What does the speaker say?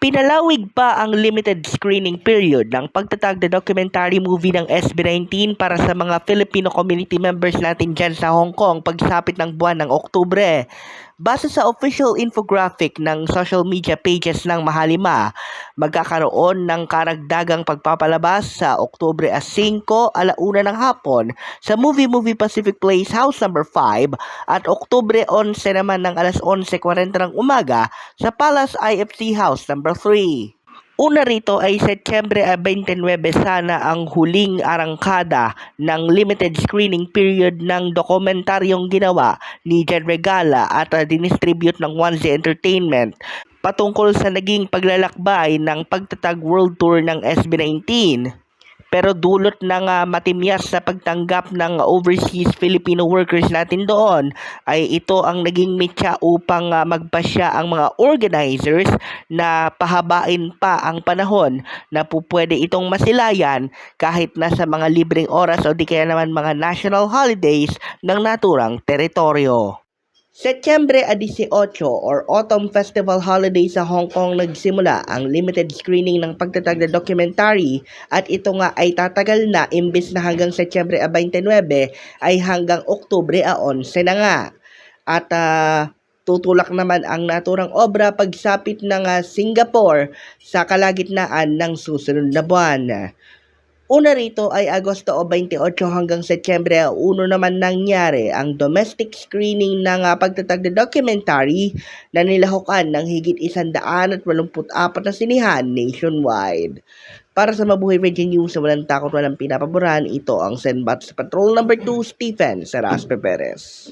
Pinalawig pa ang limited screening period ng pagtatag na documentary movie ng SB19 para sa mga Filipino community members natin dyan sa Hong Kong pagsapit ng buwan ng Oktubre. Base sa official infographic ng social media pages ng Mahalima, magkakaroon ng karagdagang pagpapalabas sa Oktubre 5, alauna ng hapon sa Movie Movie Pacific Place House number 5 at Oktubre 11 naman ng alas 11.40 ng umaga sa Palace IFC House number 3. Una rito ay Setyembre 29 sana ang huling arangkada ng limited screening period ng dokumentaryong ginawa ni Jen Regala at uh, dinistribute ng 1Z Entertainment patungkol sa naging paglalakbay ng pagtatag world tour ng SB19 pero dulot ng uh, matimyas sa pagtanggap ng overseas Filipino workers natin doon ay ito ang naging mitya upang uh, magpasya ang mga organizers na pahabain pa ang panahon na pupwede itong masilayan kahit nasa mga libreng oras o di kaya naman mga national holidays ng naturang teritoryo. Setyembre 18 or Autumn Festival Holiday sa Hong Kong nagsimula ang limited screening ng pagtatag na documentary at ito nga ay tatagal na imbes na hanggang Setyembre 29 ay hanggang Oktubre 11 na nga. At ah, tutulak naman ang naturang obra pagsapit ng ah, Singapore sa kalagitnaan ng susunod na buwan. Una rito ay Agosto 28 hanggang Setyembre 1 naman nangyari ang domestic screening ng uh, pagtatag na documentary na nilahukan ng higit 184 na sinihan nationwide. Para sa Mabuhay Virgin News na walang takot walang pinapaboran, ito ang Senbat sa Patrol number 2 Stephen Seraspe Perez.